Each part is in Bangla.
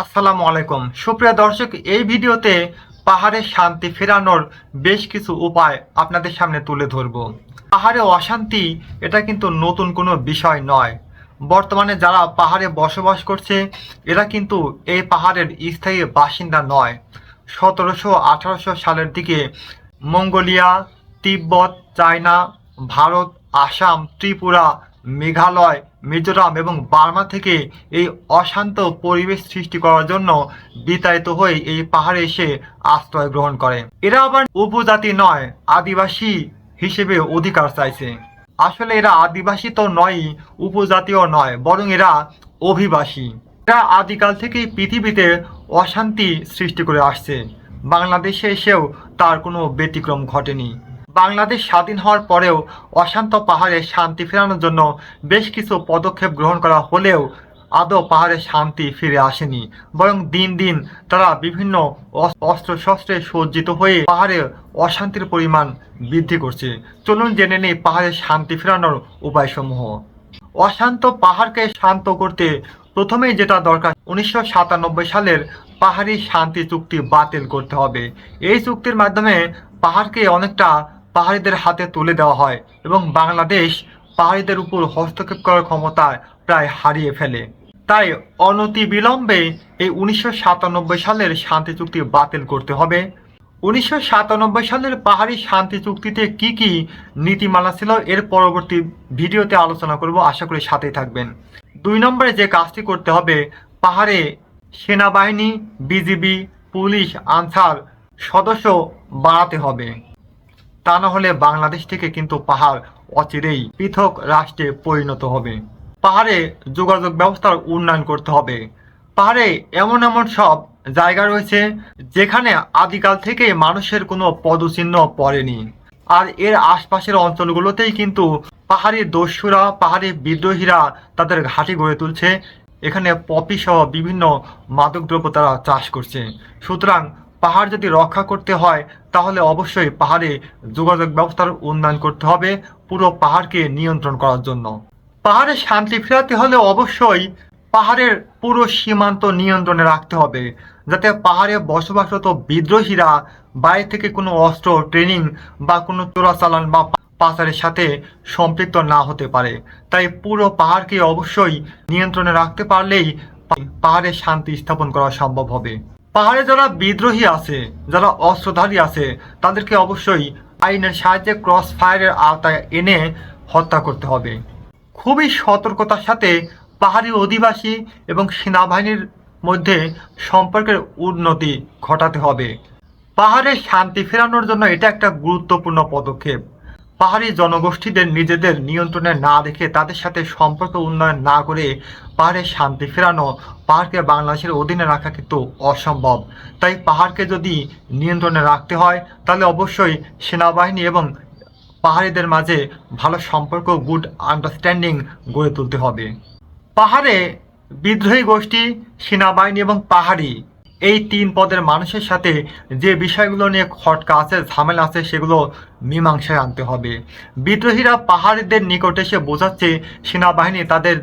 আসসালামু আলাইকুম। সুপ্রিয় দর্শক, এই ভিডিওতে পাহাড়ে শান্তি ফেরানোর বেশ কিছু উপায় আপনাদের সামনে তুলে ধরব। পাহাড়ে অশান্তি, এটা কিন্তু নতুন কোনো বিষয় নয়। বর্তমানে যারা পাহাড়ে বসবাস করছে, এরা কিন্তু এই পাহাড়ের স্থায়ী বাসিন্দা নয়। সতেরোশো আঠারোশো সালের দিকে মঙ্গোলিয়া, তিব্বত, চায়না, ভারত, আসাম, ত্রিপুরা মেঘালয়, মিজোরাম এবং বার্মা থেকে এই অশান্ত পরিবেশ সৃষ্টি করার জন্য বিতাড়িত হয়ে এই পাহাড়ে এসে আশ্রয় গ্রহণ করে। এরা আবার উপজাতি নয়, আদিবাসী হিসেবে অধিকার চাইছে। আসলে এরা আদিবাসী তো নয় উপজাতীয় নয়, বরং এরা অভিবাসী। এরা আদিকাল থেকেই পৃথিবীতে অশান্তি সৃষ্টি করে আসছে। বাংলাদেশে এসেও তার কোনো ব্যতিক্রম ঘটেনি। বাংলাদেশ স্বাধীন হওয়ার পরেও অশান্ত পাহাড়ে শান্তি ফেরানোর জন্য বেশ কিছু পদক্ষেপ গ্রহণ করা হলেও আদৌ পাহাড়ে শান্তি ফিরে আসেনি। বরং দিন দিন তারা বিভিন্ন অস্ত্র শস্ত্রে সজ্জিত হয়ে পাহাড়ে অশান্তির পরিমাণ বৃদ্ধি করছে। চলুন জেনে নেই পাহাড়ে শান্তি ফেরানোর উপায়সমূহ। অশান্ত পাহাড়কে শান্ত করতে প্রথমেই যেটা দরকার, উনিশশো সাতানব্বই সালের পাহাড়ি শান্তি চুক্তি বাতিল করতে হবে। এই চুক্তির মাধ্যমে পাহাড়কে অনেকটা পাহাড়িদের হাতে তুলে দেওয়া হয় এবং বাংলাদেশ পাহাড়িদের উপর হস্তক্ষেপ করার ক্ষমতা প্রায় হারিয়ে ফেলে। তাই অনতি বিলম্বে এই উনিশশো সাতানব্বই সালের শান্তি চুক্তি বাতিল করতে হবে। উনিশশো সাতানব্বই সালের পাহাড়ি শান্তি চুক্তিতে কি কি নীতিমালা ছিল এর পরবর্তী ভিডিওতে আলোচনা করব, আশা করি সাথেই থাকবেন। দুই নম্বরে যে কাজটি করতে হবে, পাহাড়ে সেনাবাহিনী, বিজিবি, পুলিশ, আনসার সদস্য বাড়াতে হবে। তা না হলে বাংলাদেশ থেকে কিন্তু পাহাড় অচিরেই পৃথক রাষ্ট্রে পরিণত হবে। পাহাড়ে যোগাযোগ ব্যবস্থার উন্নয়ন করতে হবে। পাহাড়ে এমন এমন সব জায়গা রয়েছে যেখানে আদিকাল থেকে মানুষের কোনো পদচিহ্ন পড়েনি। আর এর আশপাশের অঞ্চলগুলোতেই কিন্তু পাহাড়ি দস্যুরা, পাহাড়ি বিদ্রোহীরা তাদের ঘাঁটি গড়ে তুলছে। এখানে পপি সহ বিভিন্ন মাদকদ্রব্য তারা চাষ করছে। সুতরাং পাহাড় যদি রক্ষা করতে হয়, তাহলে অবশ্যই পাহাড়ে যোগাযোগ ব্যবস্থার উন্নয়ন করতে হবে, পুরো পাহাড়কে নিয়ন্ত্রণ করার জন্য। পাহাড়ে শান্তি ফেরাতে হলে অবশ্যই পাহাড়ের পুরো সীমান্ত নিয়ন্ত্রণে রাখতে হবে, যাতে পাহাড়ে বসবাসরত বিদ্রোহীরা বাইরে থেকে কোনো অস্ত্র ট্রেনিং বা কোনো চোরাচালান বা পাচারের সাথে সম্পৃক্ত না হতে পারে। তাই পুরো পাহাড়কে অবশ্যই নিয়ন্ত্রণে রাখতে পারলেই পাহাড়ে শান্তি স্থাপন করা সম্ভব হবে। পাহাড়ে যারা বিদ্রোহী আছে, যারা অস্ত্রধারী আছে, তাদেরকে অবশ্যই আইনের সাহায্যে ক্রস ফায়ারের আওতায় এনে হত্যা করতে হবে। খুবই সতর্কতার সাথে পাহাড়ি অধিবাসী এবং সেনাবাহিনীর মধ্যে সম্পর্কের উন্নতি ঘটাতে হবে। পাহাড়ে শান্তি ফেরানোর জন্য এটা একটা গুরুত্বপূর্ণ পদক্ষেপ। পাহাড়ি জনগোষ্ঠীদের নিজেদের নিয়ন্ত্রণে না রেখে তাদের সাথে সম্পর্ক উন্নয়ন না করে পাহাড়ে শান্তি ফেরানো পাহাড়কে বাংলাদেশের অধীনে রাখা কিন্তু অসম্ভব। তাই পাহাড়কে যদি নিয়ন্ত্রণে রাখতে হয়, তাহলে অবশ্যই সেনাবাহিনী এবং পাহাড়িদের মাঝে ভালো সম্পর্ক গুড আন্ডারস্ট্যান্ডিং গড়ে তুলতে হবে। পাহাড়ে বিদ্রোহী গোষ্ঠী, সেনাবাহিনী এবং পাহাড়ি এই তিন পদের মানুষের সাথে যে বিষয়গুলো নিয়ে খটকা আছে, ঝামেলা আছে, সেগুলো মীমাংসায় আনতে হবে। বিদ্রোহীরা পাহাড়িদের নিকটে এসে বোঝাচ্ছে, সেনাবাহিনী তাদের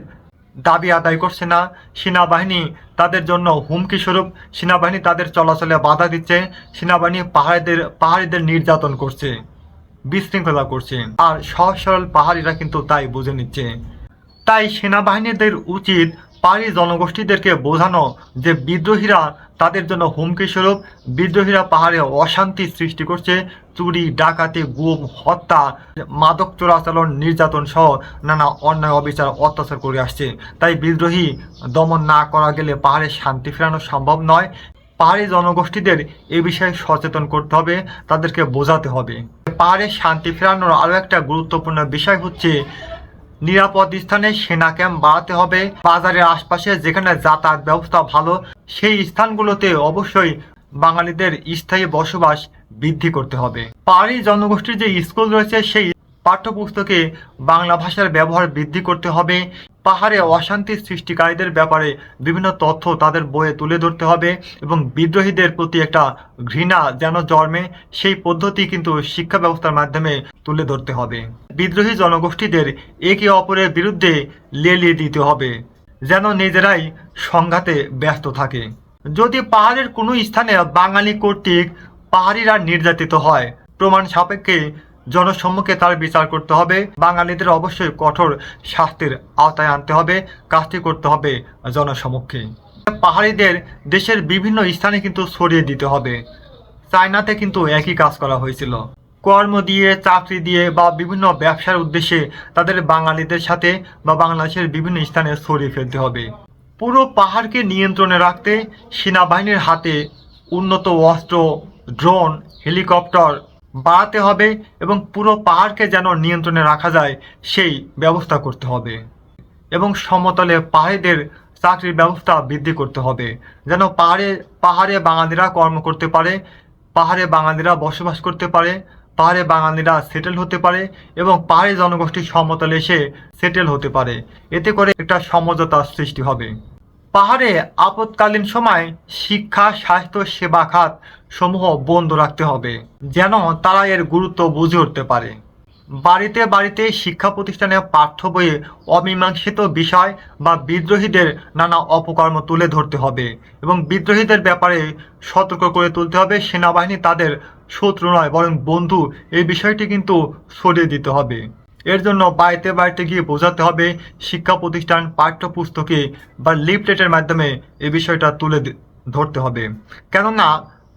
দাবি আদায় করছে না। সেনাবাহিনী তাদের জন্য হুমকি স্বরূপ, সেনাবাহিনী তাদের চলাচলে বাধা দিচ্ছে, সেনাবাহিনী পাহাড়িদের পাহাড়িদের নির্যাতন করছে, বিশৃঙ্খলা করছে। আর সহজ সরল পাহাড়িরা কিন্তু তাই বুঝে নিচ্ছে। তাই সেনাবাহিনীদের উচিত পাহাড়ি জনগোষ্ঠীদেরকে বোঝানো যে বিদ্রোহীরা তাদের জন্য হুমকি স্বরূপ, বিদ্রোহীরা পাহাড়ে অশান্তি সৃষ্টি করছে, চুরি, ডাকাতি, গুম, হত্যা, মাদক চোরাচালন, নির্যাতন সহ নানা অন্যায় অবিচার, অত্যাচার করে আসছে। তাই বিদ্রোহী দমন না করা গেলে পাহাড়ে শান্তি ফেরানো সম্ভব নয়। পাহাড়ি জনগোষ্ঠীদের এ বিষয়ে সচেতন করতে হবে, তাদেরকে বোঝাতে হবে। পাহাড়ে শান্তি ফেরানোর আরও একটা গুরুত্বপূর্ণ বিষয় হচ্ছে নিরাপদ স্থানে সেনা ক্যাম্প বাড়াতে হবে। বাজারের আশপাশে যেখানে যাতায়াত ব্যবস্থা ভালো, সেই স্থানগুলোতে অবশ্যই বাঙালিদের স্থায়ী বসবাস বৃদ্ধি করতে হবে। পাহাড়ি জনগোষ্ঠীর যে স্কুল রয়েছে, সেই পাঠ্যপুস্তকে বাংলা ভাষার ব্যবহার বৃদ্ধি করতে হবে। পাহাড়ে অশান্তি সৃষ্টিকারীদের ব্যাপারে বিভিন্ন তথ্য তাদের বইয়ে তুলে ধরতে হবে এবং বিদ্রোহীদের প্রতি একটা ঘৃণা যেন জন্মে, সেই পদ্ধতি কিন্তু শিক্ষা ব্যবস্থার মাধ্যমে তুলে ধরতে হবে। বিদ্রোহী জনগোষ্ঠীদের একে অপরের বিরুদ্ধে লেলিয়ে দিতে হবে, যেন নিজেরাই সংঘাতে ব্যস্ত থাকে। যদি পাহাড়ের কোনো স্থানে বাঙালি কর্তৃক পাহাড়িরা নির্যাতিত হয়, প্রমাণ সাপেক্ষে জনসম্মুখে তার বিচার করতে হবে। বাঙালিদের অবশ্যই কঠোর শাস্তির আওতায় আনতে হবে, কাজটি করতে হবে জনসম্মুখে পাহাড়িদের দেশের বিভিন্ন স্থানে কিন্তু ছড়িয়ে দিতে হবে। চায়নাতে কিন্তু একই কাজ করা হয়েছিল। কর্ম দিয়ে, চাকরি দিয়ে বা বিভিন্ন ব্যবসার উদ্দেশ্যে তাদের বাঙালিদের সাথে বা বাংলাদেশের বিভিন্ন স্থানে ছড়িয়ে ফেলতে হবে। পুরো পাহাড়কে নিয়ন্ত্রণে রাখতে সেনাবাহিনীর হাতে উন্নত অস্ত্র, ড্রোন, হেলিকপ্টার বাড়াতে হবে এবং পুরো পাহাড়কে যেন নিয়ন্ত্রণে রাখা যায়, সেই ব্যবস্থা করতে হবে। এবং সমতলে পাহাড়িদের চাকরির ব্যবস্থা বৃদ্ধি করতে হবে, যেন পাহাড়ে পাহাড়ে বাঙালিরা কর্ম করতে পারে, পাহাড়ে বাঙালিরা বসবাস করতে পারে, পাহাড়ে বাঙালিরা সেটেল হতে পারে এবং পাহাড়ি জনগোষ্ঠী সমতলে এসে সেটেল হতে পারে। এতে করে একটা সমঝোতার সৃষ্টি হবে। পাহাড়ে আপৎকালীন সময় শিক্ষা, স্বাস্থ্য সেবা খাত সমূহ বন্ধ রাখতে হবে, যেন তারা এর গুরুত্ব বুঝে উঠতে পারে। বাড়িতে বাড়িতে শিক্ষা প্রতিষ্ঠানে পাঠ্য বইয়ে অমীমাংসিত বিষয় বা বিদ্রোহীদের নানা অপকর্ম তুলে ধরতে হবে এবং বিদ্রোহীদের ব্যাপারে সতর্ক করে তুলতে হবে। সেনাবাহিনী তাদের শত্রু নয়, বরং বন্ধু, এই বিষয়টি কিন্তু সরিয়ে দিতে হবে। এর জন্য বাড়িতে বাড়িতে গিয়ে বোঝাতে হবে শিক্ষা প্রতিষ্ঠান পাঠ্যপুস্তকে বা লিফলেটের মাধ্যমে এই বিষয়টা তুলে ধরতে হবে। কেননা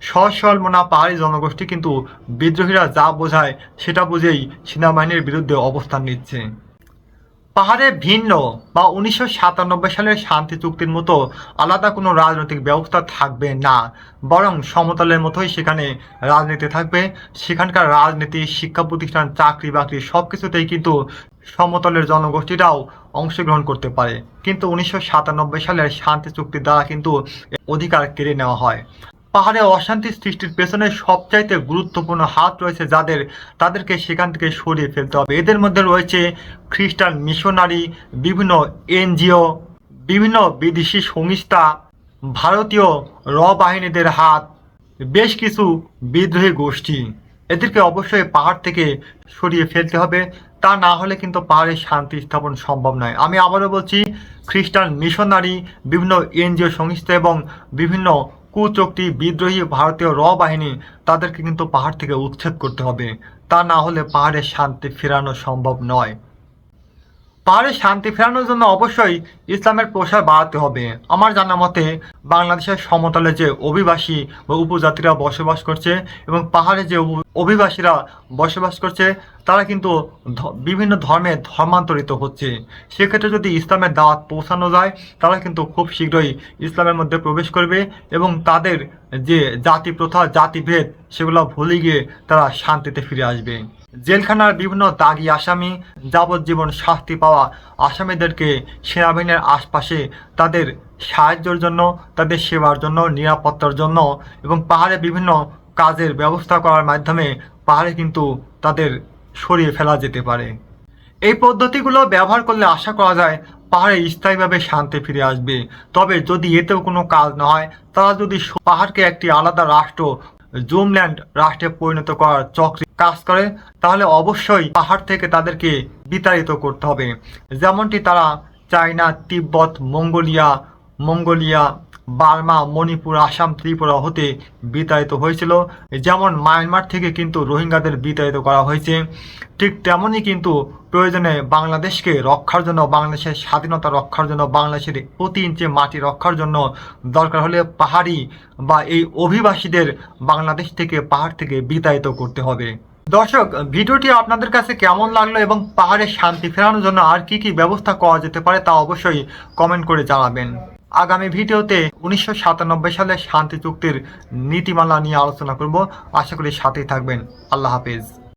সহজ সরল মোনা পাহাড়ি জনগোষ্ঠী কিন্তু বিদ্রোহীরা যা বোঝায় সেটা বুঝেই সেনাবাহিনীর বিরুদ্ধে অবস্থান নিচ্ছে। পাহাড়ে ভিন্ন বা উনিশশো সাতানব্বই সালের শান্তি চুক্তির মতো আলাদা কোনো রাজনৈতিক ব্যবস্থা থাকবে না, বরং সমতলের মতোই সেখানে রাজনীতি থাকবে। সেখানকার রাজনীতি, শিক্ষা প্রতিষ্ঠান, চাকরি বাকরি সব কিছুতেই কিন্তু সমতলের জনগোষ্ঠীরাও অংশগ্রহণ করতে পারে। কিন্তু উনিশশো সাতানব্বই সালের শান্তি চুক্তির দ্বারা কিন্তু অধিকার কেড়ে নেওয়া হয়। পাহাড়ে অশান্তি সৃষ্টির পেছনে সবচাইতে গুরুত্বপূর্ণ হাত রয়েছে যাদের, তাদেরকে সেখান থেকে সরিয়ে ফেলতে হবে। এদের মধ্যে রয়েছে খ্রিস্টান মিশনারি, বিভিন্ন এনজিও, বিভিন্ন বিদেশি সংস্থা, ভারতীয় র বাহিনীদের হাত, বেশ কিছু বিদ্রোহী গোষ্ঠী। এদেরকে অবশ্যই পাহাড় থেকে সরিয়ে ফেলতে হবে। তা না হলে কিন্তু পাহাড়ে শান্তি স্থাপন সম্ভব নয়। আমি আবারও বলছি, খ্রিস্টান মিশনারি, বিভিন্ন এনজিও সংস্থা এবং বিভিন্ন কুচক্তি বিদ্রোহী ভারতীয় র বাহিনী তাদেরকে কিন্তু পাহাড় থেকে উচ্ছেদ করতে হবে। তা না হলে পাহাড়ে শান্তি ফেরানো সম্ভব নয়। পাহাড়ে শান্তি ফেরানোর জন্য অবশ্যই ইসলামের প্রসার বাড়াতে হবে। আমার জানা মতে, বাংলাদেশের সমতলে যে অভিবাসী বা উপজাতিরা বসবাস করছে এবং পাহাড়ে যে অভিবাসীরা বসবাস করছে, তারা কিন্তু বিভিন্ন ধর্মে ধর্মান্তরিত হচ্ছে। সেক্ষেত্রে যদি ইসলামের দাওয়াত পৌঁছানো যায়, তারা কিন্তু খুব শীঘ্রই ইসলামের মধ্যে প্রবেশ করবে এবং তাদের যে জাতি প্রথা জাতিভেদ, সেগুলো ভুলে গিয়ে তারা শান্তিতে ফিরে আসবে। জেলখানার বিভিন্ন দাগি আসামি, যাবজ্জীবন শাস্তি পাওয়া আসামিদেরকে সেনাবাহিনীর আশপাশে তাদের সাহায্যের জন্য, তাদের সেবার জন্য, নিরাপত্তার জন্য এবং পাহাড়ে বিভিন্ন কাজের ব্যবস্থা করার মাধ্যমে পাহাড়ে কিন্তু তাদের সরিয়ে ফেলা যেতে পারে। এই পদ্ধতিগুলো ব্যবহার করলে আশা করা যায় পাহাড়ে স্থায়ীভাবে শান্তি ফিরে আসবে। তবে যদি এতেও কোনো কাজ না হয়, তারা যদি পাহাড়কে একটি আলাদা রাষ্ট্র, জুমল্যান্ড রাষ্ট্রে পরিণত করার চক্রে কাজ করে, তাহলে অবশ্যই পাহাড় থেকে তাদেরকে বিতাড়িত করতে হবে। যেমনটি তারা China, Tibet, Mongolia Mongolia Burma, Manipur, Assam, Tripura হতে বিতাড়িত হয়েছিল। যেমন মায়ানমার থেকে কিন্তু রোহিঙ্গাদের বিতাড়িত করা হয়েছে। ঠিক তেমনই কিন্তু প্রয়োজনে বাংলাদেশকে রক্ষার জন্য, বাংলাদেশের স্বাধীনতা রক্ষার জন্য, বাংলাদেশের প্রতি ইঞ্চি মাটি রক্ষার জন্য দরকার হলে পাহাড়ি বা এই অভিবাসীদের বাংলাদেশ থেকে, পাহাড় থেকে বিতাড়িত করতে হবে। দর্শক, ভিডিওটি আপনাদের কাছে কেমন লাগল এবং পাহাড়ে শান্তি ফেরানোর জন্য আর কি কি ব্যবস্থা করা যেতে পারে তা অবশ্যই কমেন্ট করে জানাবেন। আগামী ভিডিওতে উনিশশো সাতানব্বই সালে শান্তি চুক্তির নীতিমালা নিয়ে আলোচনা করব। আশা করি সাথেই থাকবেন। আল্লাহ হাফেজ।